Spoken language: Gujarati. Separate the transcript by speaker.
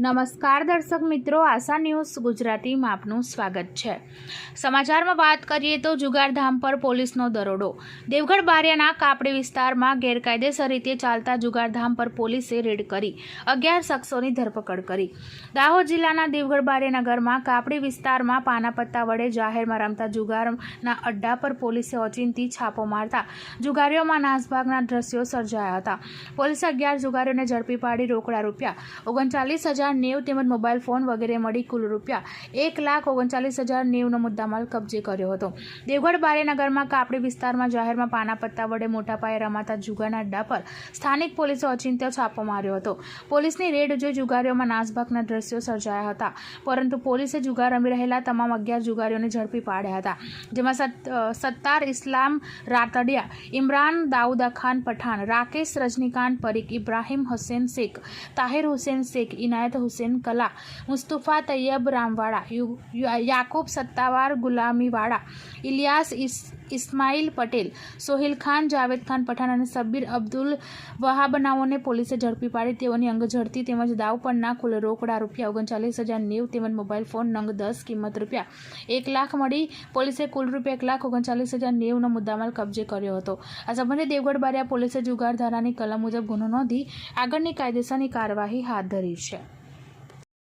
Speaker 1: નમસ્કાર દર્શક મિત્રો, આશા ન્યૂઝ ગુજરાતીમાં આપનું સ્વાગત છે. સમાચારમાં વાત કરીએ તો જુગારધામ પર પોલીસનો દરોડો. દેવગઢ બારિયાના કાપડી વિસ્તારમાં ગેરકાયદેસર રીતે ચાલતા જુગારધામ પર પોલીસે રેડ કરી, અગિયાર શખ્સોની ધરપકડ કરી. દાહોદ જિલ્લાના દેવગઢ બારિયાનગરમાં કાપડી વિસ્તારમાં પાનાપત્તા વડે જાહેરમાં રમતા જુગારના અડ્ડા પર પોલીસે ઓચિંતી છાપો મારતા જુગારીઓમાં નાસભાગના દ્રશ્યો સર્જાયા હતા. પોલીસે અગિયાર જુગારીઓને ઝડપી પાડી રોકડા રૂપિયા, ઓગણચાલીસ હજાર નેવું તેમજ મોબાઈલ ફોન વગેરે મળી કુલ રૂપિયા એક લાખ ઓગણચાલીસ હજાર નેવનો મુદ્દામાલ કબજે કર્યો હતો. દેવગઢ બારેનગરમાં કાપડી વિસ્તારમાં જાહેરમાં પાના પત્તા વડે મોટા પાયે રમાતા જુગારના અડ્ડા પર સ્થાનિક પોલીસે અચિંત્ય છાપો માર્યો હતો. પોલીસની રેડ જોઈ જુગારીઓમાં નાસભાગના દ્રશ્યો સર્જાયા હતા. પરંતુ પોલીસે જુગાર રમી રહેલા તમામ અગિયાર જુગારીઓને ઝડપી પાડ્યા હતા. જેમાં સત્તાર ઇસ્લામ રાતડિયા, ઇમરાન દાઉદા ખાન પઠાણ, રાકેશ રજનીકાંત પરીખ, ઇબ્રાહિમ હુસેન શેખ, તાહિર હુસેન શેખ, ઇનાયત હુસેન કલા, મુસ્તુફા તૈયબ રામવાળા યાકુબ સત્તાવાર ગુલામીવાળા, ઇલિયાસ ઇસ, ઇસ્માઇલ પટેલ, સોહિલ ખાન, જાવેદ ખાન પઠાણ અને સબ્બીર અબ્દુલ વહાબનાઓને પોલીસે ઝડપી પાડી. તેઓની અંગ ઝડતી તેમજ દાવ પરના કુલ રોકડા રૂપિયા ઓગણચાલીસ હજાર નેવું તેમજ મોબાઈલ ફોન નંગ દસ કિંમત રૂપિયા. એક લાખ મળી. પોલીસે કુલ રૂપિયા એક લાખ ઓગણચાલીસ હજાર નેવુંનો મુદ્દામાલ કબજે કર્યો હતો. આ સંબંધે દેવગઢ બારિયા પોલીસે જુગાર ધારાની કલમ મુજબ ગુનો નોંધી આગળની કાયદેસરની કાર્યવાહી હાથ ધરી છે.